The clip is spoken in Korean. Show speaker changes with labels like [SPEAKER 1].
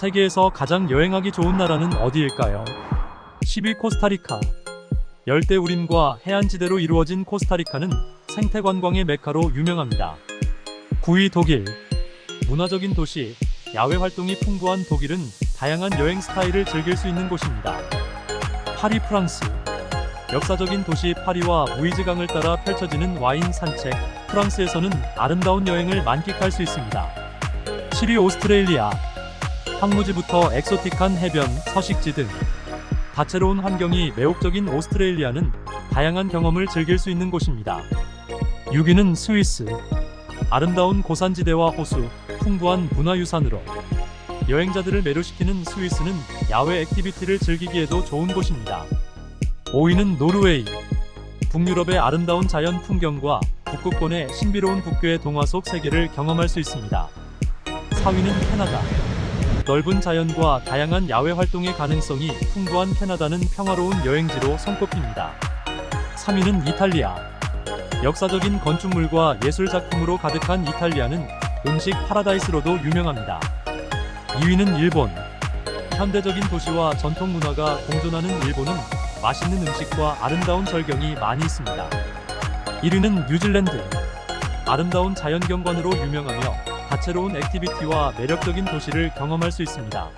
[SPEAKER 1] 세계에서 가장 여행하기 좋은 나라는 어디일까요? 10위 코스타리카. 열대 우림과 해안지대로 이루어진 코스타리카는 생태 관광의 메카로 유명합니다. 9위 독일. 문화적인 도시, 야외 활동이 풍부한 독일은 다양한 여행 스타일을 즐길 수 있는 곳입니다. 8위 프랑스. 역사적인 도시 파리와 무이즈강을 따라 펼쳐지는 와인 산책, 프랑스에서는 아름다운 여행을 만끽할 수 있습니다. 7위 오스트레일리아. 황무지부터 엑소틱한 해변, 서식지 등 다채로운 환경이 매혹적인 오스트레일리아는 다양한 경험을 즐길 수 있는 곳입니다. 6위는 스위스. 아름다운 고산지대와 호수, 풍부한 문화유산으로 여행자들을 매료시키는 스위스는 야외 액티비티를 즐기기에도 좋은 곳입니다. 5위는 노르웨이. 북유럽의 아름다운 자연 풍경과 북극권의 신비로운 북괴의 동화 속 세계를 경험할 수 있습니다. 4위는 캐나다. 넓은 자연과 다양한 야외 활동의 가능성이 풍부한 캐나다는 평화로운 여행지로 손꼽힙니다. 3위는 이탈리아. 역사적인 건축물과 예술 작품으로 가득한 이탈리아는 음식 파라다이스로도 유명합니다. 2위는 일본. 현대적인 도시와 전통 문화가 공존하는 일본은 맛있는 음식과 아름다운 절경이 많이 있습니다. 1위는 뉴질랜드. 아름다운 자연 경관으로 유명하며 다채로운 액티비티와 매력적인 도시를 경험할 수 있습니다.